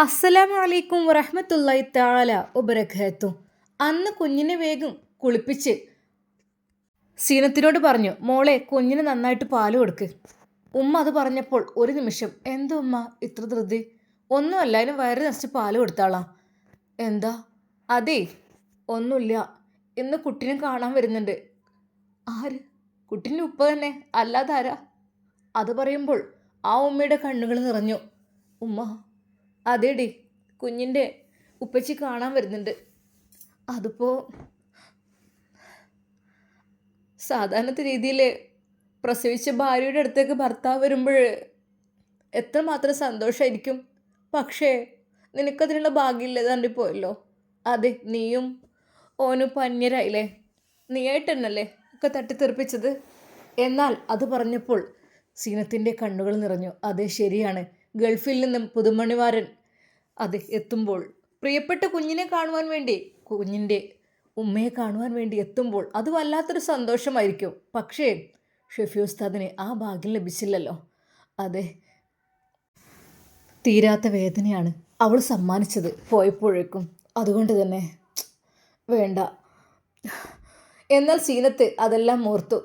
അസ്സലാമു അലൈക്കും വറഹ്മത്തുള്ളാഹി താല വബറകാത്തു. അന്ന് കുഞ്ഞിനെ വേഗം കുളിപ്പിച്ച് സീനത്തിനോട് പറഞ്ഞു മോളെ കുഞ്ഞിന് നന്നായിട്ട് പാൽ കൊടുക്ക്. ഉമ്മ അത് പറഞ്ഞപ്പോൾ ഒരു നിമിഷം എന്താ ഉമ്മ ഇത്ര ധൃതി? ഒന്നുമല്ല അതിന് വയറ് നിറച്ച് പാൽ കൊടുത്താളാ. എന്താ? അതേ ഒന്നുമില്ല. ഇന്ന് കുട്ടിനെ കാണാൻ വരുന്നുണ്ട്. ആര്? കുട്ടീന്റെ ഉപ്പ തന്നെ? അല്ലാതാരാ? അത് പറയുമ്പോൾ ആ ഉമ്മയുടെ കണ്ണുകൾ നിറഞ്ഞു. ഉമ്മ അതേടി കുഞ്ഞിന്റെ ഉപ്പച്ചി കാണാൻ വരുന്നുണ്ട്. അതിപ്പോൾ സാധാരണത്തെ രീതിയിൽ പ്രസവിച്ച ഭാര്യയുടെ അടുത്തേക്ക് ഭർത്താവ് വരുമ്പോൾ എത്രമാത്രം സന്തോഷമായിരിക്കും പക്ഷേ നിനക്കതിനുള്ള ഭാഗ്യമില്ല പോയല്ലോ. അതെ നീയും ഓനും പന്യരായില്ലേ? നീയായിട്ടെന്നല്ലേ ഒക്കെ തട്ടിത്തെറിപ്പിച്ചത്? എന്നാൽ അത് പറഞ്ഞപ്പോൾ സീനത്തിന്റെ കണ്ണുകൾ നിറഞ്ഞു. അതെ ശരിയാണ്. ഗൾഫിൽ നിന്നും പുതുമണിവാരൻ അത് എത്തുമ്പോൾ പ്രിയപ്പെട്ട കുഞ്ഞിനെ കാണുവാൻ വേണ്ടി കുഞ്ഞിന്റെ ഉമ്മയെ കാണുവാൻ വേണ്ടി എത്തുമ്പോൾ അത് വല്ലാത്തൊരു സന്തോഷമായിരിക്കും. പക്ഷേ ഷെഫി ഉസ്താദിന് ആ ഭാഗ്യം ലഭിച്ചില്ലല്ലോ. അതെ തീരാത്ത വേദനയാണ് അവൾ സമ്മാനിച്ചത് പോയപ്പോഴേക്കും. അതുകൊണ്ട് തന്നെ വേണ്ട. എന്നാൽ സീനത്ത് അതെല്ലാം ഓർത്തു.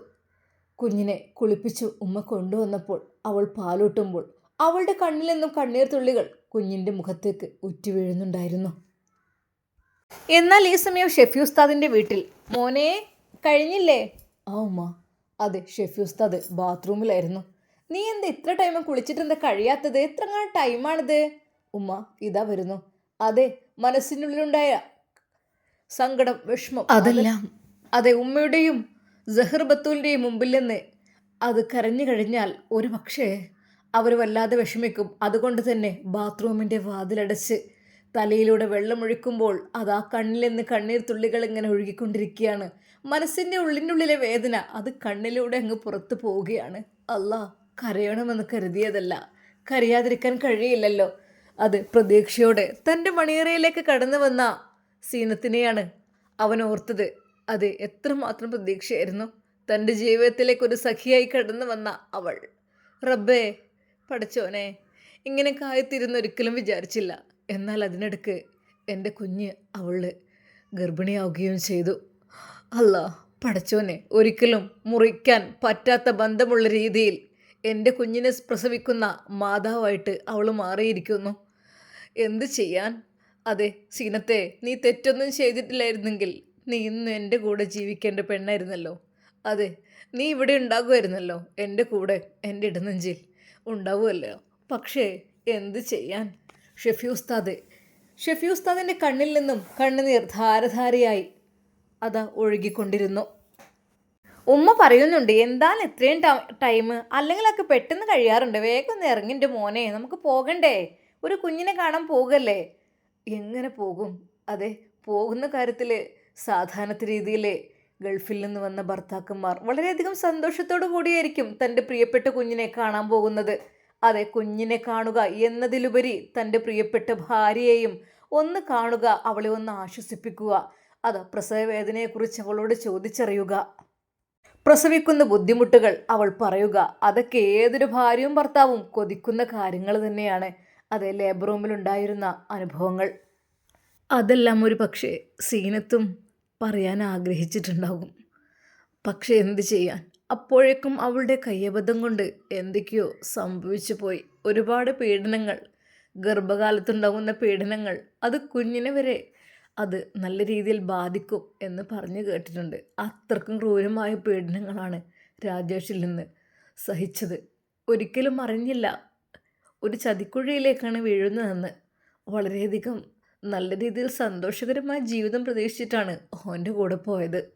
കുഞ്ഞിനെ കുളിപ്പിച്ചു ഉമ്മ കൊണ്ടുവന്നപ്പോൾ അവൾ പാലൂട്ടുമ്പോൾ അവളുടെ കണ്ണിൽ നിന്നും കണ്ണീർ തുള്ളികൾ കുഞ്ഞിന്റെ മുഖത്തേക്ക് ഉറ്റി വീഴുന്നുണ്ടായിരുന്നു. എന്നാൽ ഈ സമയം ഷെഫി ഉസ്താദിന്റെ വീട്ടിൽ. മോനെ കഴിഞ്ഞില്ലേ? ആ ഉമ്മ. അതെ ഷെഫി ഉസ്താദ് ബാത്റൂമിലായിരുന്നു. നീ എന്താ ഇത്ര ടൈം കുളിച്ചിട്ടെന്താ കഴിയാത്തത്? എത്ര ടൈമാണിത് ഉമ്മ ഇതാ വരുന്നു. അതെ മനസ്സിനുള്ളിലുണ്ടായ സങ്കടം വിഷമം അതെല്ലാം. അതെ ഉമ്മയുടെയും ജഹർ ബത്തൂലിന്റെയും മുമ്പിൽ നിന്ന് അത് കരഞ്ഞു കഴിഞ്ഞാൽ ഒരു പക്ഷേ അവർ വല്ലാതെ വിഷമിക്കും. അതുകൊണ്ട് തന്നെ ബാത്റൂമിന്റെ വാതിലടച്ച് തലയിലൂടെ വെള്ളമൊഴിക്കുമ്പോൾ അത് ആ കണ്ണിൽ നിന്ന് കണ്ണീർ തുള്ളികൾ ഇങ്ങനെ ഒഴുകിക്കൊണ്ടിരിക്കുകയാണ്. മനസ്സിന്റെ ഉള്ളിനുള്ളിലെ വേദന അത് കണ്ണിലൂടെ അങ്ങ് പുറത്തു പോവുകയാണ്. അല്ലാ കരയണമെന്ന് കരുതിയതല്ല. കരയാതിരിക്കാൻ കഴിയില്ലല്ലോ. അത് പ്രതീക്ഷയോടെ തന്റെ മണിയറയിലേക്ക് കടന്നു വന്ന സീനത്തിനെയാണ് അവൻ ഓർത്തത്. അത് എത്രമാത്രം പ്രതീക്ഷയായിരുന്നു. തന്റെ ജീവിതത്തിലേക്ക് ഒരു സഖിയായി കടന്നു വന്ന അവൾ. റബ്ബേ പഠിച്ചോനെ. ഇങ്ങനെ കായത്തിരുന്ന് ഒരിക്കലും വിചാരിച്ചില്ല. എന്നാൽ അതിനിടക്ക് എന്റെ കുഞ്ഞ് അവൾ ഗർഭിണിയാവുകയും ചെയ്തു. അല്ല പഠിച്ചോനെ ഒരിക്കലും മുറിക്കാൻ പറ്റാത്ത ബന്ധമുള്ള രീതിയിൽ എന്റെ കുഞ്ഞിനെ പ്രസവിക്കുന്ന മാതാവായിട്ട് അവൾ മാറിയിരിക്കുന്നു. എന്ത് ചെയ്യാൻ? അതെ സീനത്തെ നീ തെറ്റൊന്നും ചെയ്തിട്ടില്ലായിരുന്നെങ്കിൽ നീ ഇന്ന് എന്റെ കൂടെ ജീവിക്കേണ്ട പെണ്ണായിരുന്നല്ലോ. അതെ നീ ഇവിടെ ഉണ്ടാകുമായിരുന്നല്ലോ എന്റെ കൂടെ എന്റെ ഇടനെഞ്ചിൽ. ഉണ്ടാവുമല്ലോ. പക്ഷേ എന്ത് ചെയ്യാൻ? ഷെഫി ഉസ്താദ് ഷെഫി ഉസ്താദിന്റെ കണ്ണിൽ നിന്നും കണ്ണുനീർ ധാരധാരയായി അത് ഒഴുകിക്കൊണ്ടിരുന്നു. ഉമ്മ പറയുന്നുണ്ട് എന്താണ് ഇത്രയും ടൈം അല്ലെങ്കിൽ അല്ലെങ്കിലൊക്കെ പെട്ടെന്ന് കഴിയാറുണ്ട്. വേഗം ഒന്ന് ഇറങ്ങിന്റെ മോനെ നമുക്ക് പോകണ്ടേ? ഒരു കുഞ്ഞിനെ കാണാൻ പോകല്ലേ? എങ്ങനെ പോകും? അതെ പോകുന്ന കാര്യത്തിൽ സാധാരണ രീതിയിൽ ഗൾഫിൽ നിന്ന് വന്ന ഭർത്താക്കന്മാർ വളരെയധികം സന്തോഷത്തോടു കൂടിയായിരിക്കും തന്റെ പ്രിയപ്പെട്ട കുഞ്ഞിനെ കാണാൻ പോകുന്നത്. അതെ കുഞ്ഞിനെ കാണുക എന്നതിലുപരി തന്റെ പ്രിയപ്പെട്ട ഭാര്യയെയും ഒന്ന് കാണുക അവളെ ഒന്ന് ആശ്വസിപ്പിക്കുക. അത് പ്രസവവേദനയെക്കുറിച്ച് അവളോട് ചോദിച്ചറിയുക. പ്രസവിക്കുന്ന ബുദ്ധിമുട്ടുകൾ അവൾ പറയുക. അതൊക്കെ ഏതൊരു ഭാര്യയും ഭർത്താവും കൊതിക്കുന്ന കാര്യങ്ങൾ തന്നെയാണ്. അതെ ലേബർ റൂമിലുണ്ടായിരുന്ന അനുഭവങ്ങൾ. അതെല്ലാം ഒരു പക്ഷേ സീനത്തും പറയാൻ ആഗ്രഹിച്ചിട്ടുണ്ടാകും. പക്ഷെ എന്ത് ചെയ്യാൻ? അപ്പോഴേക്കും അവളുടെ കയ്യബദ്ധം കൊണ്ട് എന്തൊക്കെയോ സംഭവിച്ചു പോയി. ഒരുപാട് പീഡനങ്ങൾ ഗർഭകാലത്തുണ്ടാകുന്ന പീഡനങ്ങൾ അത് കുഞ്ഞിനെ വരെ അത് നല്ല രീതിയിൽ ബാധിക്കും എന്ന് പറഞ്ഞു കേട്ടിട്ടുണ്ട്. അത്രക്കും ക്രൂരമായ പീഡനങ്ങളാണ് രാജേഷിൽ നിന്ന് സഹിച്ചത്. ഒരിക്കലും അറിഞ്ഞില്ല. ഒരു ചതിക്കുഴിയിലേക്കാണ് വീഴുന്നതെന്ന് വളരെയധികം നല്ല രീതിയിൽ സന്തോഷകരമായ ജീവിതം പ്രതീക്ഷിച്ചിട്ടാണ് ഓന്റെ കൂടെ പോയത്.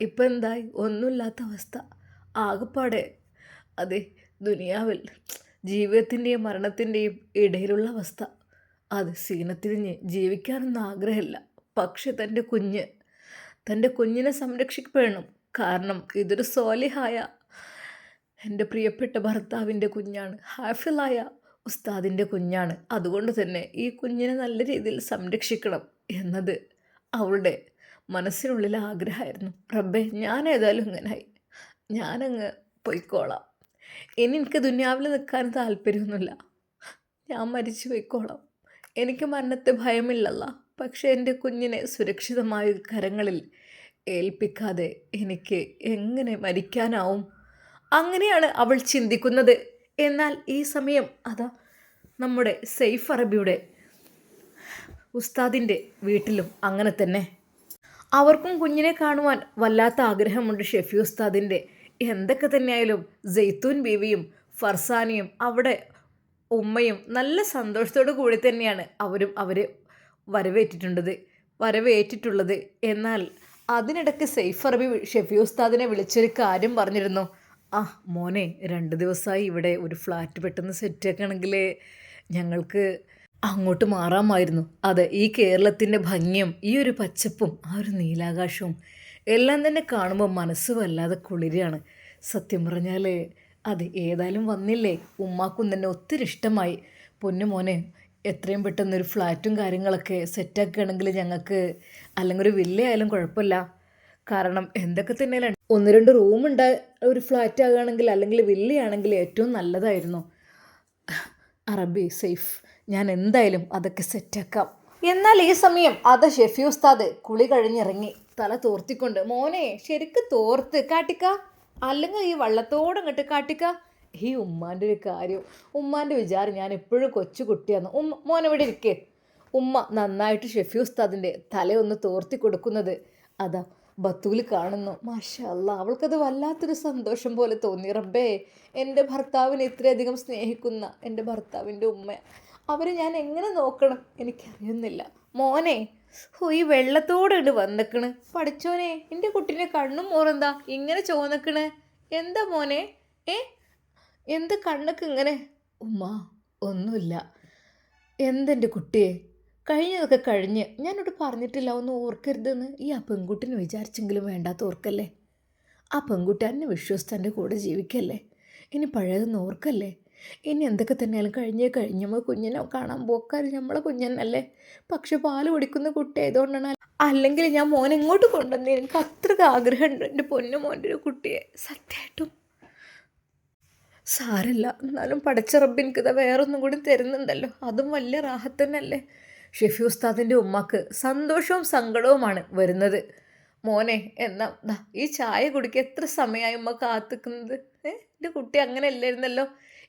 ഇപ്പം എന്തായി? ഒന്നുമില്ലാത്ത അവസ്ഥ. ആകെപ്പാടെ. അതെ ദുനിയാവിൽ ജീവിതത്തിന്റെയും മരണത്തിന്റെയും ഇടയിലുള്ള അവസ്ഥ. അത് സീനത്തിരിഞ്ഞ് ജീവിക്കാനൊന്നും ആഗ്രഹമില്ല. പക്ഷെ തന്റെ കുഞ്ഞ് തന്റെ കുഞ്ഞിനെ സംരക്ഷിക്കപ്പെടണം. കാരണം ഇതൊരു സോലിഹായ എന്റെ പ്രിയപ്പെട്ട ഭർത്താവിന്റെ കുഞ്ഞാണ്. ഹാഫിലായ ഉസ്താദിന്റെ കുഞ്ഞാണ്. അതുകൊണ്ട് തന്നെ ഈ കുഞ്ഞിനെ നല്ല രീതിയിൽ സംരക്ഷിക്കണം എന്നത് അവളുടെ മനസ്സിനുള്ളിൽ ആഗ്രഹമായിരുന്നു. റബ്ബെ ഞാൻ ഏതായാലും ഇങ്ങനായി. ഞാനങ്ങ് പൊയ്ക്കോളാം. ഇനി എനിക്ക് ദുനിയാവിൽ നിൽക്കാൻ താല്പര്യമൊന്നുമില്ല. ഞാൻ മരിച്ചു പോയിക്കോളാം. എനിക്ക് മരണത്തെ ഭയമില്ലല്ല. പക്ഷേ എന്റെ കുഞ്ഞിനെ സുരക്ഷിതമായ കരങ്ങളിൽ ഏൽപ്പിക്കാതെ എനിക്ക് എങ്ങനെ മരിക്കാനാവും? അങ്ങനെയാണ് അവൾ ചിന്തിക്കുന്നത്. എന്നാൽ ഈ സമയം അതാ നമ്മുടെ സെയ്ഫ് അറബിയുടെ ഉസ്താദിന്റെ വീട്ടിലും അങ്ങനെ തന്നെ. അവർക്കും കുഞ്ഞിനെ കാണുവാൻ വല്ലാത്ത ആഗ്രഹമുണ്ട് ഷെഫി ഉസ്താദിന്റെ. എന്തൊക്കെ തന്നെയായാലും ജെയ്ത്തൂൻ ബീവിയും ഫർസാനിയും അവിടെ ഉമ്മയും നല്ല സന്തോഷത്തോടു കൂടി തന്നെയാണ് അവരും അവരെ വരവേറ്റിട്ടുണ്ടത് വരവേറ്റിട്ടുള്ളത്. എന്നാൽ അതിനിടയ്ക്ക് സെയ്ഫ് അറബി ഷെഫി ഉസ്താദിനെ വിളിച്ചൊരു കാര്യം പറഞ്ഞിരുന്നു. ആ മോനെ രണ്ട് ദിവസമായി ഇവിടെ ഒരു ഫ്ലാറ്റ് പെട്ടെന്ന് സെറ്റാക്കണമെങ്കിൽ ഞങ്ങൾക്ക് അങ്ങോട്ട് മാറാമായിരുന്നു. അതെ ഈ കേരളത്തിന്റെ ഭംഗിയും ഈ ഒരു പച്ചപ്പും ആ ഒരു നീലാകാശവും എല്ലാം തന്നെ കാണുമ്പോൾ മനസ്സ് വല്ലാതെ കുളിരാണ്. സത്യം പറഞ്ഞാൽ അത് ഏതായാലും വന്നില്ലേ? ഉമ്മാക്കും തന്നെ ഒത്തിരി ഇഷ്ടമായി. പൊന്നു മോനെ എത്രയും പെട്ടെന്ന് ഒരു ഫ്ലാറ്റും കാര്യങ്ങളൊക്കെ സെറ്റാക്കുകയാണെങ്കിൽ ഞങ്ങൾക്ക് അല്ലെങ്കിൽ ഒരു വില്ല ആയാലും കുഴപ്പമില്ല. കാരണം എന്തൊക്കെ തന്നെയാണ് ഒന്ന് രണ്ട് റൂം ഉണ്ട് ഒരു ഫ്ലാറ്റ് ആകുകയാണെങ്കിൽ അല്ലെങ്കിൽ വില്ലയാണെങ്കിൽ ഏറ്റവും നല്ലതായിരുന്നു. അറബി സേഫ് ഞാൻ എന്തായാലും അതൊക്കെ സെറ്റാക്കാം എന്നാൽ ഈ സമയം അത് ഷെഫി ഉസ്താദ് കുളി കഴിഞ്ഞിറങ്ങി. തല തോർത്തിക്കൊണ്ട് മോനെ ശരിക്ക് തോർത്ത് കാട്ടിക്ക. അല്ലെങ്കിൽ ഈ വള്ളത്തോടെ ഇങ്ങോട്ട് കാട്ടിക്ക. ഈ ഉമ്മാന്റെ ഒരു കാര്യം. ഉമ്മാന്റെ വിചാരം ഞാൻ എപ്പോഴും കൊച്ചു കുട്ടിയാണ്. ഉമ്മ മോനെവിടെ ഇരിക്കേ? ഉമ്മ നന്നായിട്ട് ഷെഫി ഉസ്താദിന്റെ തലയൊന്ന് തോർത്തി കൊടുക്കുന്നത്. അതാ ബത്തൂൽ കാണുന്നു. മാഷല്ല അവൾക്കത് വല്ലാത്തൊരു സന്തോഷം പോലെ തോന്നി. റബ്ബേ എന്റെ ഭർത്താവിനെ ഇത്രയധികം സ്നേഹിക്കുന്ന എന്റെ ഭർത്താവിന്റെ ഉമ്മ അവരെ ഞാൻ എങ്ങനെ നോക്കണം? എനിക്കറിയുന്നില്ല. മോനെ ഹോ ഈ വെള്ളത്തോടെ ഇങ്ങട് വന്നിക്കണ്. പഠിച്ചോനെ എന്റെ കുട്ടീനെ കണ്ണും മോറെന്താ ഇങ്ങനെ ചോന്നക്കണ് എന്താ മോനെ? ഏ? എന്ത് കണ്ണൊക്കെ ഇങ്ങനെ? ഉമ്മ ഒന്നുമില്ല. എന്തെന്റെ കുട്ടിയെ? കഴിഞ്ഞതൊക്കെ കഴിഞ്ഞ് ഞാനോട് പറഞ്ഞിട്ടില്ല ഒന്ന് ഓർക്കരുതെന്ന്. ഈ ആ പെൺകുട്ടിനെ വിചാരിച്ചെങ്കിലും വേണ്ടാത്ത ഓർക്കല്ലേ? ആ പെൺകുട്ടി എന്നെ വിശ്വസിച്ച് കൂടെ ജീവിക്കല്ലേ? ഇനി പഴയതൊന്നും ഓർക്കല്ലേ? ഇനി എന്തൊക്കെ തന്നെയാലും കഴിഞ്ഞേ കഴിഞ്ഞമ്മ കുഞ്ഞിനെ കാണാൻ പോക്കാറ് നമ്മളെ കുഞ്ഞനല്ലേ? പക്ഷെ പാൽ കുടിക്കുന്ന കുട്ടി ആയതുകൊണ്ടാണ് അല്ലെങ്കിൽ ഞാൻ മോൻ എങ്ങോട്ട് കൊണ്ടുവന്നേ. എനിക്ക് അത്രയ്ക്ക് ആഗ്രഹമുണ്ട് എന്റെ പൊന്നു മോന്റെ ഒരു കുട്ടിയെ. സത്യമായിട്ടും സാരല്ല എന്നാലും പടച്ച റബ്ബ് എനിക്കിത് വേറൊന്നും കൂടി തരുന്നുണ്ടല്ലോ. അതും വലിയ റാഹത്ത് തന്നെയല്ലേ ഷെഫി ഉസ്താദിന്റെ ഉമ്മക്ക് സന്തോഷവും സങ്കടവുമാണ് വരുന്നത്. മോനെ എന്നാ ഈ ചായ കുടിക്കുക എത്ര സമയമായി ഉമ്മ കാത്തിക്കുന്നത്? എന്റെ കുട്ടി അങ്ങനെ അല്ലായിരുന്നല്ലോ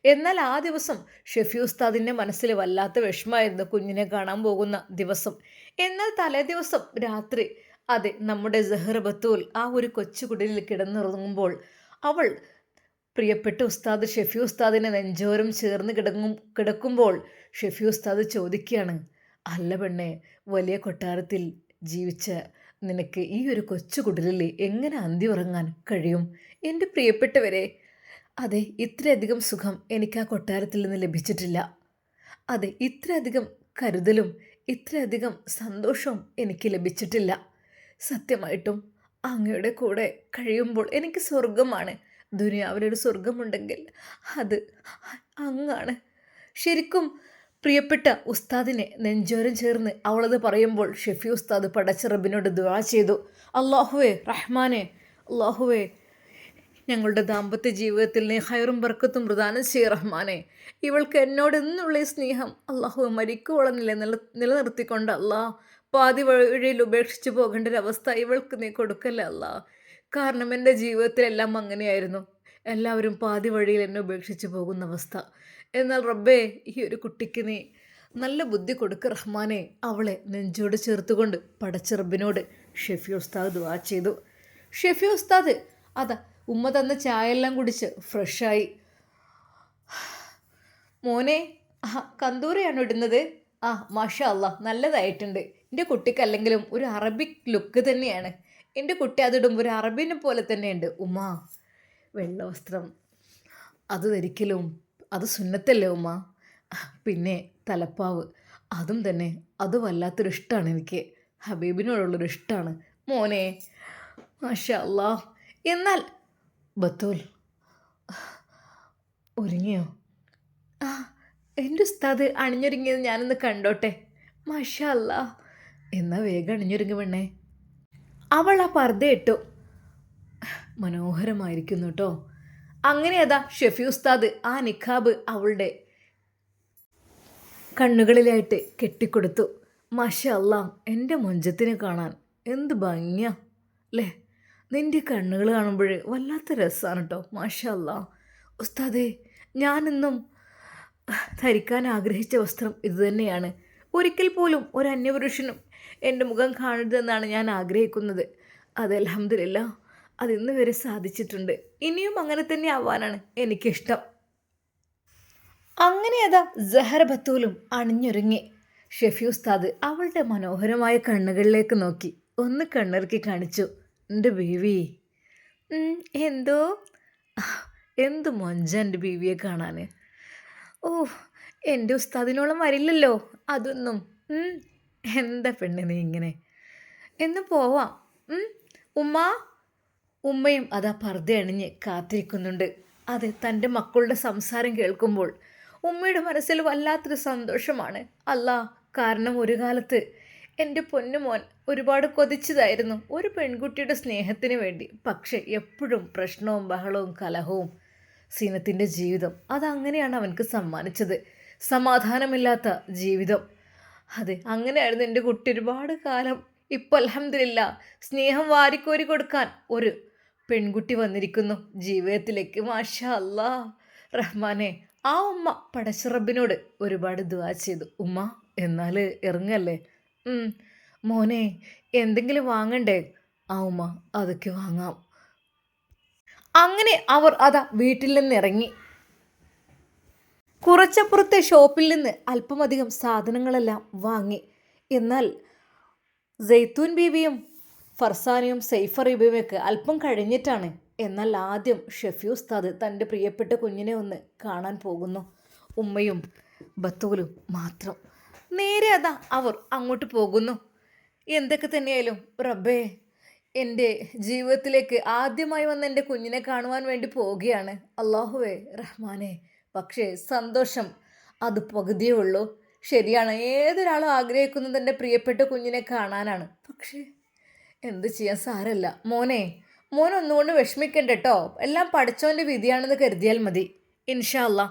എന്നാൽ ആ ദിവസം ഷെഫി ഉസ്താദിന്റെ മനസ്സിൽ വല്ലാത്ത വിഷമമായിരുന്നു കുഞ്ഞിനെ കാണാൻ പോകുന്ന ദിവസം. എന്നാൽ തലേ ദിവസം രാത്രി അതെ നമ്മുടെ ജഹർ ബത്തൂൽ ആ ഒരു കൊച്ചു കുടിലിൽ കിടന്നുറങ്ങുമ്പോൾ അവൾ പ്രിയപ്പെട്ട ഉസ്താദ് ഷെഫി ഉസ്താദിനെ നെഞ്ചോരം ചേർന്ന് കിടങ്ങും കിടക്കുമ്പോൾ ഷെഫി ഉസ്താദ് ചോദിക്കുകയാണ് അല്ല പെണ്ണെ വലിയ കൊട്ടാരത്തിൽ ജീവിച്ച നിനക്ക് ഈ ഒരു കൊച്ചു കുടിലിൽ എങ്ങനെ അന്തി ഉറങ്ങാൻ കഴിയും? എന്റെ പ്രിയപ്പെട്ടവരെ അതെ ഇത്രയധികം സുഖം എനിക്ക് ആ കൊട്ടാരത്തിൽ നിന്ന് ലഭിച്ചിട്ടില്ല. അതെ ഇത്രയധികം കരുതലും ഇത്രയധികം സന്തോഷവും എനിക്ക് ലഭിച്ചിട്ടില്ല. സത്യമായിട്ടും അങ്ങയുടെ കൂടെ കഴിയുമ്പോൾ എനിക്ക് സ്വർഗമാണ് ദുനിയാവിലൊരു സ്വർഗമുണ്ടെങ്കിൽ അത് അങ്ങാണ് ശരിക്കും പ്രിയപ്പെട്ട ഉസ്താദിനെ നെഞ്ചോരം ചേർന്ന് അവളത് പറയുമ്പോൾ ഷെഫി ഉസ്താദ് പടച്ച റബ്ബിനോട് ദുആ ചെയ്തു. അള്ളാഹുവേ റഹ്മാനെ അള്ളാഹുവേ ഞങ്ങളുടെ ദാമ്പത്യ ജീവിതത്തിൽ നീ ഹൈറും ബർക്കത്തും പ്രദാനം ചെയ്യ റഹ്മാനെ. ഇവൾക്ക് എന്നോട് എന്നുള്ള ഈ സ്നേഹം അള്ളാഹു മരിക്കുവോളം നില നില നിലനിർത്തിക്കൊണ്ട് അല്ലാ പാതി വഴിയിൽ ഉപേക്ഷിച്ച് പോകേണ്ട ഒരവസ്ഥ ഇവൾക്ക് നീ കൊടുക്കല്ല അല്ലാ? കാരണം എന്റെ ജീവിതത്തിലെല്ലാം അങ്ങനെയായിരുന്നു. എല്ലാവരും പാതി വഴിയിൽ എന്നെ ഉപേക്ഷിച്ച് പോകുന്ന അവസ്ഥ. എന്നാൽ റബ്ബേ ഈ ഒരു കുട്ടിക്ക് നീ നല്ല ബുദ്ധി കൊടുക്ക് റഹ്മാനെ. അവളെ നെഞ്ചോട് ചേർത്തുകൊണ്ട് പടച്ച റബ്ബിനോട് ഷെഫി ഉസ്താദ് ദുവാ ചെയ്തു. ഷെഫി ഉസ്താദ് അതാ ഉമ്മ തന്ന ചായ എല്ലാം കുടിച്ച് ഫ്രഷായി. മോനെ ആ കന്തൂരയാണ് ഇടുന്നത്? ആ മാഷ അല്ല നല്ലതായിട്ടുണ്ട്. എന്റെ കുട്ടിക്ക് അല്ലെങ്കിലും ഒരു അറബിക് ലുക്ക് തന്നെയാണ്. എന്റെ കുട്ടി അതിടുമ്പോൾ ഒരു അറബിനെ പോലെ തന്നെയുണ്ട്. ഉമ്മ വെള്ള വസ്ത്രം അത് ധരിക്കലും അത് സുന്നത്തല്ലേ ഉമ്മ? പിന്നെ തലപ്പാവ്. അതും തന്നെ. അത് വല്ലാത്തൊരു ഇഷ്ടമാണ് എനിക്ക്. ഹബീബിനോടുള്ളൊരു ഇഷ്ടമാണ് മോനെ. മാഷാ എന്നാൽ ബത്തോൽ ഒരുങ്ങിയോ? ആ എന്റെ ഉസ്താദ് അണിഞ്ഞൊരുങ്ങിയത് ഞാനൊന്ന് കണ്ടോട്ടെ. മാഷാ അല്ലാ വേഗം അണിഞ്ഞൊരുങ്ങി പെണ്ണേ. അവൾ ആ പർദ്ദ ഇട്ടു. മനോഹരമായിരിക്കുന്നു കേട്ടോ അങ്ങനെ അതാ ഷെഫി ഉസ്താദ് ആ നിഖാബ് അവളുടെ കണ്ണുകളിലായിട്ട് കെട്ടിക്കൊടുത്തു. മഷ അല്ലാം എന്റെ മൊഞ്ചത്തിന് കാണാൻ എന്ത് ഭംഗിയാ അല്ലേ നിന്റെ കണ്ണുകൾ കാണുമ്പോൾ വല്ലാത്ത രസമാണ് കേട്ടോ മാഷ അല്ല ഉസ്താദേ ഞാനെന്നും ധരിക്കാൻ ആഗ്രഹിച്ച വസ്ത്രം ഇതുതന്നെയാണ് ഒരിക്കൽ പോലും ഒരു അന്യപുരുഷനും എന്റെ മുഖം കാണരുതെന്നാണ് ഞാൻ ആഗ്രഹിക്കുന്നത്. അത് അലഹമില്ല അതിന്ന് വരെ സാധിച്ചിട്ടുണ്ട്. ഇനിയും അങ്ങനെ തന്നെ ആവാനാണ് എനിക്കിഷ്ടം. അങ്ങനെ അതാ ജഹർ ബത്തൂലും അണിഞ്ഞൊരുങ്ങി. ഷെഫി ഉസ്താദ് അവളുടെ മനോഹരമായ കണ്ണുകളിലേക്ക് നോക്കി. ഒന്ന് കണ്ണിറുക്കി കാണിച്ചു. എന്റെ ബീവി. എന്തോ? എന്ത് മൊഞ്ച എന്റെ ബീവിയെ കാണാൻ ഓ എന്റെ ഉസ്താദിനോളം വരില്ലല്ലോ. അതൊന്നും. എന്താ പെണ്ണ് നീ ഇങ്ങനെ? എന്ന് പോവാം. ഉമ്മ? ഉമ്മയും അതാ പർദ്ദ അണിഞ്ഞ് കാത്തിരിക്കുന്നുണ്ട്. അത് തന്റെ മക്കളുടെ സംസാരം കേൾക്കുമ്പോൾ ഉമ്മയുടെ മനസ്സിൽ വല്ലാത്തൊരു സന്തോഷമാണ്. അല്ല കാരണം ഒരു കാലത്ത് എന്റെ പൊന്നുമോൻ ഒരുപാട് കൊതിച്ചതായിരുന്നു ഒരു പെൺകുട്ടിയുടെ സ്നേഹത്തിന് വേണ്ടി. പക്ഷേ എപ്പോഴും പ്രശ്നവും ബഹളവും കലഹവും സീനത്തിന്റെ ജീവിതം അതങ്ങനെയാണ് അവനക്ക് സമ്മാനിച്ചത്. സമാധാനമില്ലാത്ത ജീവിതം. അതെ അങ്ങനെയായിരുന്നു എന്റെ കുട്ടി ഒരുപാട് കാലം. ഇപ്പോൾ അലഹമില്ല സ്നേഹം വാരിക്കോരി കൊടുക്കാൻ ഒരു പെൺകുട്ടി വന്നിരിക്കുന്നു. ജീവിതത്തിലേക്ക്. മാഷാ അല്ലാ റഹ്മാനെ ആ ഉമ്മ പടച്ചുറബിനോട് ഒരുപാട് ദുവാ ചെയ്തു. ഉമ്മ എന്നാൽ ഇറങ്ങല്ലേ? മോനെ എന്തെങ്കിലും വാങ്ങണ്ടേ? ആ ഉമ്മ അതൊക്കെ വാങ്ങാം. അങ്ങനെ അവർ അതാ വീട്ടിൽ നിന്ന് ഇറങ്ങി കുറച്ചപ്പുറത്തെ ഷോപ്പിൽ നിന്ന് അല്പമധികം സാധനങ്ങളെല്ലാം വാങ്ങി. എന്നാൽ ജെയ്ത്തൂൻ ബീവിയും ഫർസാനയും സെയ്ഫ് ബീവിയൊക്കെ അല്പം കഴിഞ്ഞിട്ടാണ്. എന്നാൽ ആദ്യം ഷെഫി ഉസ്താദ് തന്റെ പ്രിയപ്പെട്ട കുഞ്ഞിനെ ഒന്ന് കാണാൻ പോകുന്നു. ഉമ്മയും ബത്തൂലും മാത്രം. നേരെ അതാ അവർ അങ്ങോട്ട് പോകുന്നു. എന്തൊക്കെ തന്നെയായാലും റബ്ബേ എന്റെ ജീവിതത്തിലേക്ക് ആദ്യമായി വന്ന എന്റെ കുഞ്ഞിനെ കാണുവാൻ വേണ്ടി പോവുകയാണ്. അള്ളാഹുവേ റഹ്മാനെ. പക്ഷേ സന്തോഷം അത് പകുതിയേ ഉള്ളൂ. ശരിയാണ് ഏതൊരാളും ആഗ്രഹിക്കുന്നത് എന്റെ പ്രിയപ്പെട്ട കുഞ്ഞിനെ കാണാനാണ്. പക്ഷേ എന്ത് ചെയ്യാൻ സാരല്ല. മോനെ മോൻ ഒന്നുകൊണ്ട് വിഷമിക്കണ്ട കേട്ടോ എല്ലാം പഠിച്ചവന്റെ വിധിയാണെന്ന് കരുതിയാൽ മതി. ഇൻഷാല്ല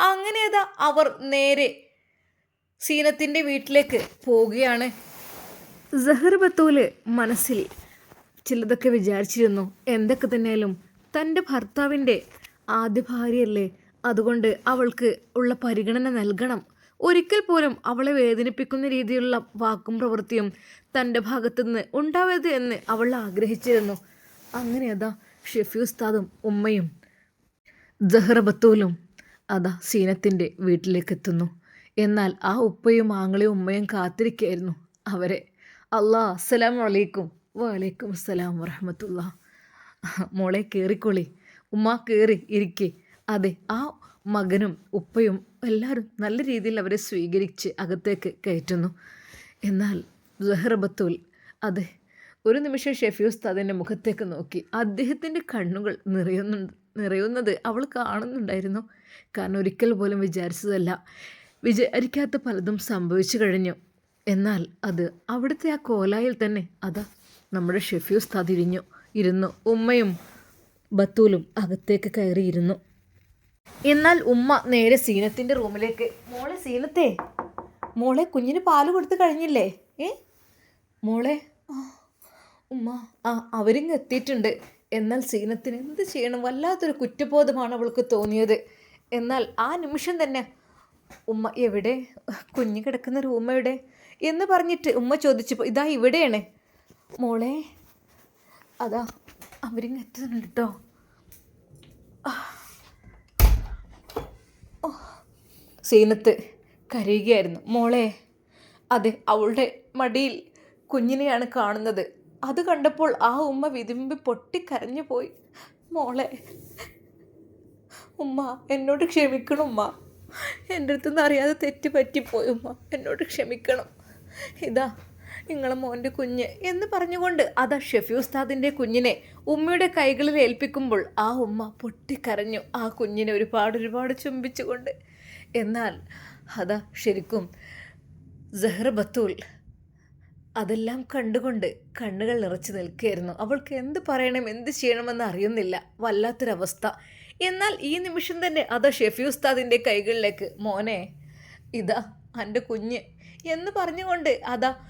അങ്ങനെ അവർ നേരെ സീനത്തിന്റെ വീട്ടിലേക്ക് പോവുകയാണ്. സഹർ ബത്തൂൽ മനസ്സിൽ ചിലതൊക്കെ വിചാരിച്ചിരുന്നു. എന്തൊക്കെ തന്നെയാലും തന്റെ ഭർത്താവിന്റെ ആദ്യ ഭാര്യയല്ലേ. അതുകൊണ്ട് അവൾക്ക് ഉള്ള പരിഗണന നൽകണം. ഒരിക്കൽ പോലും അവളെ വേദനിപ്പിക്കുന്ന രീതിയിലുള്ള വാക്കും പ്രവൃത്തിയും തന്റെ ഭാഗത്തുനിന്ന് ഉണ്ടാവരുത് എന്ന് അവൾ ആഗ്രഹിച്ചിരുന്നു. അങ്ങനെ അതാ ഷെഫി ഉസ്താദും ഉമ്മയും ജഹ്റ ബത്തൂലും അതാ സീനത്തിന്റെ വീട്ടിലേക്ക് എത്തുന്നു എന്നാൽ ആ ഉപ്പയും ആങ്ങളെയും ഉമ്മയും കാത്തിരിക്കുകയായിരുന്നു അവരെ. അള്ളാ അസ്സലാം വലൈക്കും വലൈക്കും അസ്സലാം വറഹമത്തുള്ള. മോളെ കയറിക്കോളി ഉമ്മ കയറി ഇരിക്കെ. അതെ ആ മകനും ഉപ്പയും എല്ലാവരും നല്ല രീതിയിൽ അവരെ സ്വീകരിച്ച് അകത്തേക്ക് കയറ്റുന്നു. എന്നാൽ ബത്തുൽ അതെ ഒരു നിമിഷം ഷെഫി ഉസ്താദിന്റെ മുഖത്തേക്ക് നോക്കി. അദ്ദേഹത്തിന്റെ കണ്ണുകൾ നിറയുന്നു നിറയുന്നത് അവൾ കാണുന്നുണ്ടായിരുന്നു. കാരണം ഒരിക്കൽ പോലും വിചാരിച്ചതല്ല വിചാരിക്കാത്ത പലതും സംഭവിച്ചു കഴിഞ്ഞു. എന്നാൽ അത് അവിടുത്തെ ആ കോലായിൽ തന്നെ അതാ നമ്മുടെ ഷെഫി ഉസ്താദ് ഇരിഞ്ഞു ഇരുന്നു. ഉമ്മയും ബത്തൂലും അകത്തേക്ക് കയറിയിരുന്നു. എന്നാൽ ഉമ്മ നേരെ സീനത്തിന്റെ റൂമിലേക്ക്. മോളെ സീനത്തെ മോളെ കുഞ്ഞിന് പാൽ കൊടുത്ത് കഴിഞ്ഞില്ലേ? ഏ? മോളെ ഉമ്മ ആ അവരിങ്ങ് എത്തിയിട്ടുണ്ട്. എന്നാൽ സീനത്തിന് എന്ത് ചെയ്യണം? വല്ലാത്തൊരു കുറ്റബോധമാണ് അവൾക്ക് തോന്നിയത്. എന്നാൽ ആ നിമിഷം തന്നെ ഉമ്മ എവിടെ? കുഞ്ഞ് കിടക്കുന്ന റൂം എവിടെ? എന്ന് പറഞ്ഞിട്ട് ഉമ്മ ചോദിച്ചപ്പോൾ ഇതാ ഇവിടെയാണ്. മോളെ അതാ അവരിങ്ങ് എത്തുന്നുണ്ട് കേട്ടോ സീനത്ത് കരയുകയായിരുന്നു. മോളെ അതെ അവളുടെ മടിയിൽ കുഞ്ഞിനെയാണ് കാണുന്നത്. അത് കണ്ടപ്പോൾ ആ ഉമ്മ വിതുമ്പി പൊട്ടിക്കരഞ്ഞു പോയി. മോളെ ഉമ്മ എന്നോട് ക്ഷമിക്കണം ഉമ്മ. എന്റെ അടുത്തുനിന്ന് അറിയാതെ തെറ്റ് പറ്റിപ്പോയി ഉമ്മ. എന്നോട് ക്ഷമിക്കണം. ഇതാ നിങ്ങളെ മോന്റെ കുഞ്ഞ്. എന്ന് പറഞ്ഞുകൊണ്ട് അതാ ഷെഫി ഉസ്താദിന്റെ കുഞ്ഞിനെ ഉമ്മയുടെ കൈകളിൽ ഏൽപ്പിക്കുമ്പോൾ ആ ഉമ്മ പൊട്ടിക്കരഞ്ഞു. ആ കുഞ്ഞിനെ ഒരുപാട് ഒരുപാട് ചുംബിച്ചുകൊണ്ട് എന്നാൽ അതാ ശരിക്കും ജഹ്റ ബത്തൂൽ അതെല്ലാം കണ്ടുകൊണ്ട് കണ്ണുകൾ നിറച്ചു നിൽക്കുകയായിരുന്നു. അവൾക്ക് എന്ത് പറയണം എന്ത് ചെയ്യണമെന്ന് അറിയുന്നില്ല. വല്ലാത്തൊരവസ്ഥ. എന്നാൽ ഈ നിമിഷം തന്നെ അതാ ഷെഫി ഉസ്താദിന്റെ കൈകളിലേക്ക് മോനെ ഇതാ എന്റെ കുഞ്ഞ്. എന്ന് പറഞ്ഞുകൊണ്ട് അതാ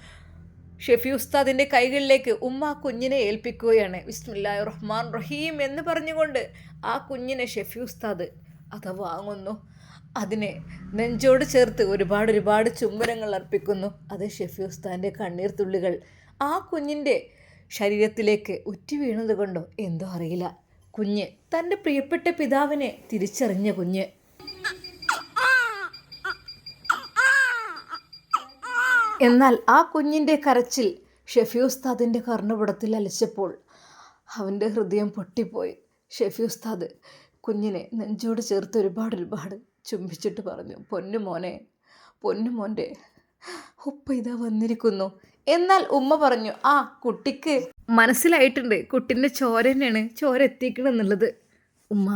ഷെഫി ഉസ്താദിന്റെ കൈകളിലേക്ക് ഉമ്മ ആ കുഞ്ഞിനെ ഏൽപ്പിക്കുകയാണ്. വിസ്മില്ലാ റഹ്മാൻ റഹീം എന്ന് പറഞ്ഞുകൊണ്ട് ആ കുഞ്ഞിനെ ഷെഫി ഉസ്താദ് അത് വാങ്ങുന്നു. അതിനെ നെഞ്ചോട് ചേർത്ത് ഒരുപാട് ഒരുപാട് ചുംബനങ്ങൾ അർപ്പിക്കുന്നു. അത് ഷെഫിയുസ്താന്റെ കണ്ണീർ തുള്ളികൾ ആ കുഞ്ഞിന്റെ ശരീരത്തിലേക്ക് ഉറ്റി വീണത് കൊണ്ടോ? എന്തോ അറിയില്ല. കുഞ്ഞ് തന്റെ പ്രിയപ്പെട്ട പിതാവിനെ തിരിച്ചറിഞ്ഞ കുഞ്ഞ്. എന്നാൽ ആ കുഞ്ഞിന്റെ കരച്ചിൽ ഷെഫിയുസ്താദിന്റെ കർണപുടത്തിൽ അലച്ചപ്പോൾ അവന്റെ ഹൃദയം പൊട്ടിപ്പോയി. ഷെഫിയുസ്താദ് കുഞ്ഞിനെ നെഞ്ചോട് ചേർത്ത് ഒരുപാട് ഒരുപാട് ചുംബിച്ചിട്ട് പറഞ്ഞു പൊന്നു മോനെ പൊന്നു മോന്റെ ഉപ്പ ഇതാ വന്നിരിക്കുന്നു. എന്നാൽ ഉമ്മ പറഞ്ഞു ആ കുട്ടിക്ക് മനസ്സിലായിട്ടുണ്ട് കുട്ടിന്റെ ചോര തന്നെയാണ് ചോര എത്തിക്കണം എന്നുള്ളത് ഉമ്മ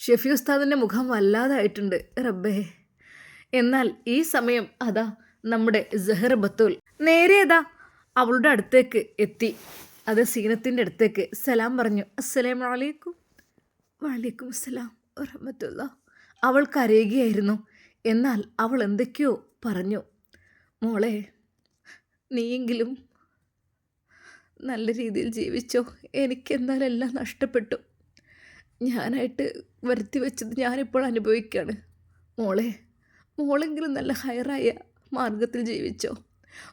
ഷെഫി ഉസ്താദിന്റെ മുഖം വല്ലാതായിട്ടുണ്ട് റബ്ബേ. എന്നാൽ ഈ സമയം അതാ നമ്മുടെ ജഹർ ബത്തൂൽ നേരെ അതാ അവളുടെ അടുത്തേക്ക് എത്തി. അത് സീനത്തിന്റെ അടുത്തേക്ക്. സലാം പറഞ്ഞു അസ്സലാം വലൈക്കും വലൈക്കും അസ്സലാം വറഹമത്തുള്ള അവൾ കരയുകയായിരുന്നു. എന്നാൽ അവൾ എന്തൊക്കെയോ പറഞ്ഞു. മോളെ നീയെങ്കിലും നല്ല രീതിയിൽ ജീവിച്ചോ? എനിക്കെന്നാൽ നഷ്ടപ്പെട്ടു. ഞാനായിട്ട് വരുത്തി വെച്ചത് ഞാനിപ്പോൾ അനുഭവിക്കുകയാണ്. മോളെ മോളെങ്കിലും നല്ല ഹയറായ മാർഗത്തിൽ ജീവിച്ചോ?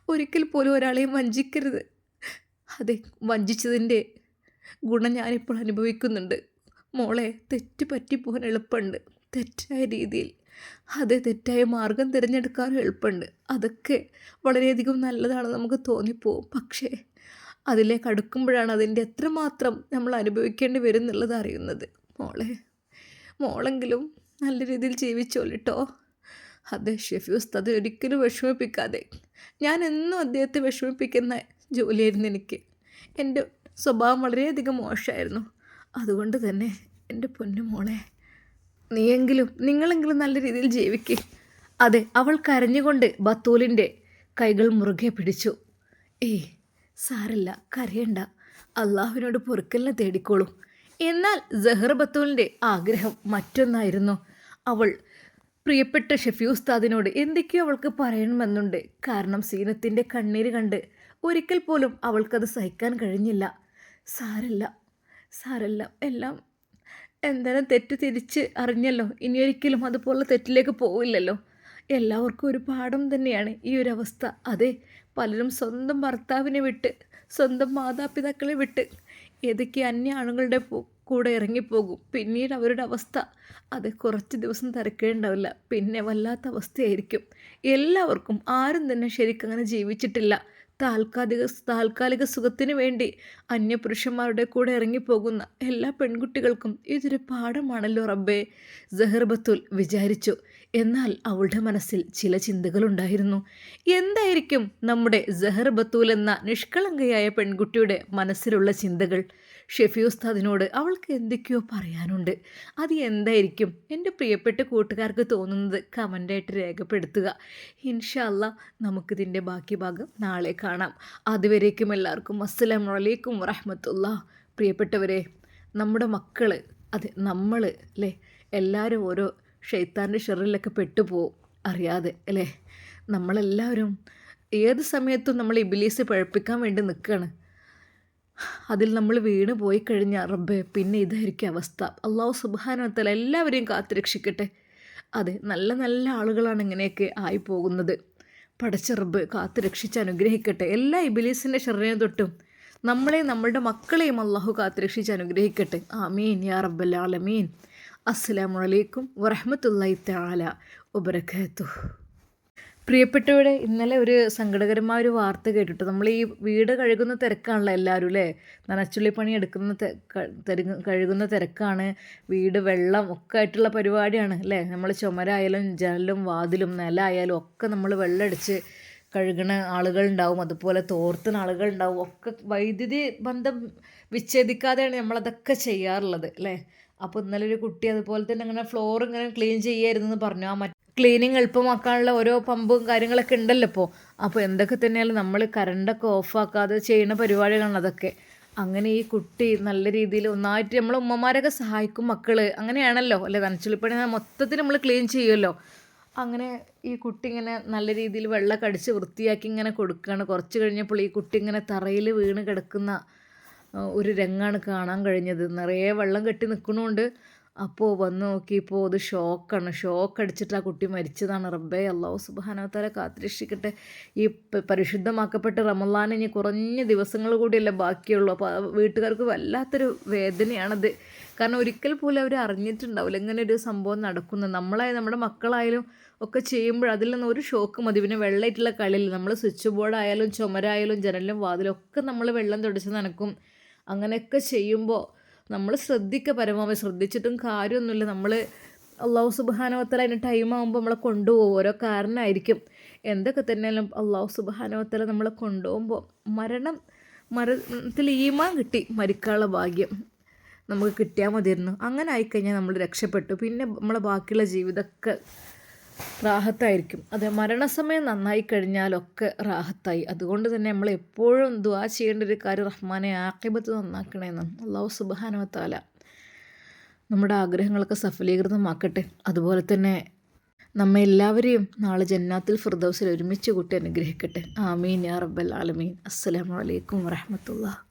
ഒരിക്കൽ പോലും ഒരാളെയും വഞ്ചിക്കരുത്. അതെ വഞ്ചിച്ചതിന്റെ ഗുണം ഞാനിപ്പോൾ അനുഭവിക്കുന്നുണ്ട്. മോളെ തെറ്റ് പറ്റിപ്പോകാൻ എളുപ്പമുണ്ട്. തെറ്റായ രീതിയിൽ. അതെ തെറ്റായ മാർഗം തിരഞ്ഞെടുക്കാൻ എളുപ്പമുണ്ട്. അതൊക്കെ വളരെയധികം നല്ലതാണ് നമുക്ക് തോന്നിപ്പോവും. പക്ഷേ അതിലേക്ക് അടുക്കുമ്പോഴാണ് അതിന്റെ എത്രമാത്രം നമ്മൾ അനുഭവിക്കേണ്ടി വരും എന്നുള്ളത് അറിയുന്നത്. മോളെ മോളെങ്കിലും നല്ല രീതിയിൽ ജീവിച്ചോളിട്ടോ. അതെ ഷെഫി ഉസ്താദ് ഒരിക്കലും വിഷമിപ്പിക്കാതെ. ഞാൻ എന്നും അദ്ദേഹത്തെ വിഷമിപ്പിക്കുന്ന ജോലിയായിരുന്നു എനിക്ക്. എന്റെ സ്വഭാവം വളരെയധികം മോശമായിരുന്നു. അതുകൊണ്ട് തന്നെ എന്റെ പൊന്നു മോളെ നീയെങ്കിലും നിങ്ങളെങ്കിലും നല്ല രീതിയിൽ ജീവിക്കേ. അതെ അവൾ കരഞ്ഞുകൊണ്ട് ബത്തൂലിന്റെ കൈകൾ മുറുകെ പിടിച്ചു. ഏയ് സാരല്ല കരയണ്ട. അള്ളാഹുവിനോട് പൊറുക്കലിനെ തേടിക്കോളൂ. എന്നാൽ ജഹർ ബത്തൂലിന്റെ ആഗ്രഹം മറ്റൊന്നായിരുന്നു. അവൾ പ്രിയപ്പെട്ട ഷെഫി ഉസ്താദിനോട് എന്തൊക്കെയോ അവൾക്ക് പറയണമെന്നുണ്ട്. കാരണം സീനത്തിന്റെ കണ്ണീര് കണ്ട് ഒരിക്കൽ പോലും അവൾക്കത് സഹിക്കാൻ കഴിഞ്ഞില്ല. സാരല്ല സാരല്ല എല്ലാം എന്തായാലും തെറ്റ് തിരിച്ച് അറിഞ്ഞല്ലോ? ഇനി ഒരിക്കലും അതുപോലെ തെറ്റിലേക്ക് പോവില്ലല്ലോ. എല്ലാവർക്കും ഒരു പാഠം തന്നെയാണ് ഈ ഒരു അവസ്ഥ. അതെ പലരും സ്വന്തം ഭർത്താവിനെ വിട്ട് സ്വന്തം മാതാപിതാക്കളെ വിട്ട് ഏതൊക്കെ അന്യ ആണുങ്ങളുടെ കൂടെ ഇറങ്ങിപ്പോകും. പിന്നീട് അവരുടെ അവസ്ഥ അത് കുറച്ച് ദിവസം തിരക്കേണ്ടാവില്ല. പിന്നെ വല്ലാത്ത അവസ്ഥയായിരിക്കും. എല്ലാവർക്കും ആരും തന്നെ ശരിക്കങ്ങനെ ജീവിച്ചിട്ടില്ല. താൽക്കാലിക താൽക്കാലിക സുഖത്തിന് വേണ്ടി അന്യപുരുഷന്മാരുടെ കൂടെ ഇറങ്ങിപ്പോകുന്ന എല്ലാ പെൺകുട്ടികൾക്കും ഇതൊരു പാഠമാണല്ലോ റബ്ബേ ജഹർബത്തുൽ വിചാരിച്ചു. എന്നാൽ അവളുടെ മനസ്സിൽ ചില ചിന്തകളുണ്ടായിരുന്നു. എന്തായിരിക്കും നമ്മുടെ ജഹർ ബത്തൂൽ എന്ന നിഷ്കളങ്കയായ പെൺകുട്ടിയുടെ മനസ്സിലുള്ള ചിന്തകൾ? ഷെഫി ഉസ്താദിനോട് അവൾക്ക് എന്തൊക്കെയോ പറയാനുണ്ട്. അത് എന്തായിരിക്കും? എന്റെ പ്രിയപ്പെട്ട കൂട്ടുകാർക്ക് തോന്നുന്നത് കമന്റായിട്ട് രേഖപ്പെടുത്തുക. ഇൻഷല്ല നമുക്കിതിന്റെ ബാക്കി ഭാഗം നാളെ കാണാം. അതുവരേക്കും എല്ലാവർക്കും അസ്സലാം വലൈക്കും വറഹമത്തുള്ള. പ്രിയപ്പെട്ടവരെ നമ്മുടെ മക്കൾ അതെ നമ്മൾ അല്ലേ എല്ലാവരും ഓരോ ഷെയ്ത്താന്റെ ഷെറിലൊക്കെ പെട്ടുപോകും അറിയാതെ അല്ലേ നമ്മളെല്ലാവരും ഏത് സമയത്തും നമ്മൾ ഇബിലീസ് പഴപ്പിക്കാൻ വേണ്ടി നിൽക്കുകയാണ്. അതിൽ നമ്മൾ വീണ് പോയി കഴിഞ്ഞാൽ റബ്ബെ പിന്നെ ഇതായിരിക്കും അവസ്ഥ. അള്ളാഹു സുബാനത്തല എല്ലാവരെയും കാത്തുരക്ഷിക്കട്ടെ. അതെ നല്ല നല്ല ആളുകളാണ് ഇങ്ങനെയൊക്കെ ആയി പോകുന്നത്. പടച്ച റബ്ബ് കാത്തു രക്ഷിച്ച് അനുഗ്രഹിക്കട്ടെ. എല്ലാ ഇബിലീസിന്റെ ഷെറിനെ തൊട്ടും നമ്മളെ നമ്മളുടെ മക്കളെയും അള്ളാഹു കാത്തുരക്ഷിച്ച് അനുഗ്രഹിക്കട്ടെ. ആമീൻ. യാ റബ്ബല്ലാലമീൻ അസ്സലാമു അലൈക്കും വറഹമത്തല്ലാ തആല വബറകാതുഹു. പ്രിയപ്പെട്ടവരെ ഇന്നലെ ഒരു സങ്കടകരമായ ഒരു വാർത്ത കേട്ടിട്ട് നമ്മൾ ഈ വീട് കഴുകുന്ന തിരക്കാണല്ലോ എല്ലാവരും അല്ലേ? നനച്ചുള്ളി പണി എടുക്കുന്ന കഴുകുന്ന തിരക്കാണ്. വീട് വെള്ളം ഒക്കെ ആയിട്ടുള്ള പരിപാടിയാണ് അല്ലേ? നമ്മൾ ചുമരായാലും ജനലും വാതിലും നിലയായാലും ഒക്കെ നമ്മൾ വെള്ളമടിച്ച് കഴുകണ ആളുകളുണ്ടാവും. അതുപോലെ തോർത്തുന്ന ആളുകളുണ്ടാവും. ഒക്കെ വൈദ്യുതി ബന്ധം വിച്ഛേദിക്കാതെയാണ് നമ്മളതൊക്കെ ചെയ്യാറുള്ളത് അല്ലേ? അപ്പോൾ ഇന്നലെ ഒരു കുട്ടി അതുപോലെ തന്നെ അങ്ങനെ ഫ്ലോർ ഇങ്ങനെ ക്ലീൻ ചെയ്യായിരുന്നു എന്ന് പറഞ്ഞു. ആ ക്ലീനിങ് എളുപ്പമാക്കാനുള്ള ഓരോ പമ്പും കാര്യങ്ങളൊക്കെ ഉണ്ടല്ലോ ഇപ്പോൾ അപ്പോൾ എന്തൊക്കെ തന്നെയാലും നമ്മൾ കറണ്ടൊക്കെ ഓഫാക്കാതെ ചെയ്യുന്ന പരിപാടികളാണ് അതൊക്കെ. അങ്ങനെ ഈ കുട്ടി നല്ല രീതിയിൽ ഒന്നായിട്ട് നമ്മൾ ഉമ്മമാരൊക്കെ സഹായിക്കും മക്കൾ അങ്ങനെയാണല്ലോ. അല്ലേ നനച്ചുള്ളിപ്പണി മൊത്തത്തിൽ നമ്മൾ ക്ലീൻ ചെയ്യുമല്ലോ അങ്ങനെ ഈ കുട്ടി ഇങ്ങനെ നല്ല രീതിയിൽ വെള്ളം കടിച്ച് വൃത്തിയാക്കി ഇങ്ങനെ കൊടുക്കുകയാണ് കുറച്ച് കഴിഞ്ഞപ്പോൾ ഈ കുട്ടി ഇങ്ങനെ തറയിൽ വീണ് കിടക്കുന്ന ഒരു രംഗമാണ് കാണാൻ കഴിഞ്ഞത്. നിറയെ വെള്ളം കെട്ടി നിൽക്കണോണ്ട് അപ്പോൾ വന്ന് നോക്കിയപ്പോൾ അത് ഷോക്കാണ്. ഷോക്ക് അടിച്ചിട്ട് ആ കുട്ടി മരിച്ചതാണ്. റബ്ബേ അള്ളാഹു സുബാനവത്താലെ കാത്തിരക്ഷിക്കട്ടെ. ഈ പരിശുദ്ധമാക്കപ്പെട്ട റമലാൻ ഇനി കുറഞ്ഞ ദിവസങ്ങൾ കൂടിയല്ലേ ബാക്കിയുള്ളൂ. അപ്പോൾ വീട്ടുകാർക്ക് വല്ലാത്തൊരു വേദനയാണത്. കാരണം ഒരിക്കൽ പോലും അവർ അറിഞ്ഞിട്ടുണ്ടാവില്ല ഇങ്ങനെ ഒരു സംഭവം നടക്കുന്നത് നമ്മളായ നമ്മുടെ മക്കളായാലും ഒക്കെ ചെയ്യുമ്പോൾ അതിൽ നിന്ന് ഒരു ഷോക്ക് മതി. പിന്നെ വെള്ളമായിട്ടുള്ള കളിയിൽ നമ്മൾ സ്വിച്ച് ബോർഡായാലും ചുമരായാലും ജനലും വാതിലും ഒക്കെ നമ്മൾ വെള്ളം തുടച്ച് നനക്കും. അങ്ങനെയൊക്കെ ചെയ്യുമ്പോൾ നമ്മൾ ശ്രദ്ധിക്കുക പരമാവധി ശ്രദ്ധിച്ചിട്ടും കാര്യമൊന്നുമില്ല. നമ്മൾ അള്ളാഹു സുബാനവത്തല അതിന് ടൈം ആകുമ്പോൾ നമ്മളെ കൊണ്ടുപോകും. ഓരോ കാരണമായിരിക്കും എന്തൊക്കെ തന്നെയാലും അള്ളാഹു സുബാനവത്തല നമ്മളെ കൊണ്ടുപോകുമ്പോൾ മരണം മരണത്തിൽ ഈമാൻ കിട്ടി. മരിക്കാനുള്ള ഭാഗ്യം നമുക്ക് കിട്ടിയാൽ മതിയായിരുന്നു. അങ്ങനെ ആയിക്കഴിഞ്ഞാൽ നമ്മൾ രക്ഷപ്പെട്ടു. പിന്നെ നമ്മളെ ബാക്കിയുള്ള ജീവിതമൊക്കെ റാഹത്തായിരിക്കും. അതെ മരണസമയം നന്നായി കഴിഞ്ഞാലൊക്കെ റാഹത്തായി. അതുകൊണ്ട് തന്നെ നമ്മൾ എപ്പോഴും ദുവാ ചെയ്യേണ്ട ഒരു കാര്യം റഹ്മാനെ ആക്കിബത്ത് നന്നാക്കണേന്ന് അള്ളാഹു സുബാനുവത്താല നമ്മുടെ ആഗ്രഹങ്ങളൊക്കെ സഫലീകൃതമാക്കട്ടെ. അതുപോലെ തന്നെ നമ്മെ എല്ലാവരെയും നാളെ ജന്നാത്തിൽ ഫിർദൗസിൽ ഒരുമിച്ച് കൂട്ടി അനുഗ്രഹിക്കട്ടെ. ആമീൻ യാ റബ്ബൽ ആലമീൻ. അസ്സലാമു അലൈക്കും വറഹ്മത്തുള്ളാഹി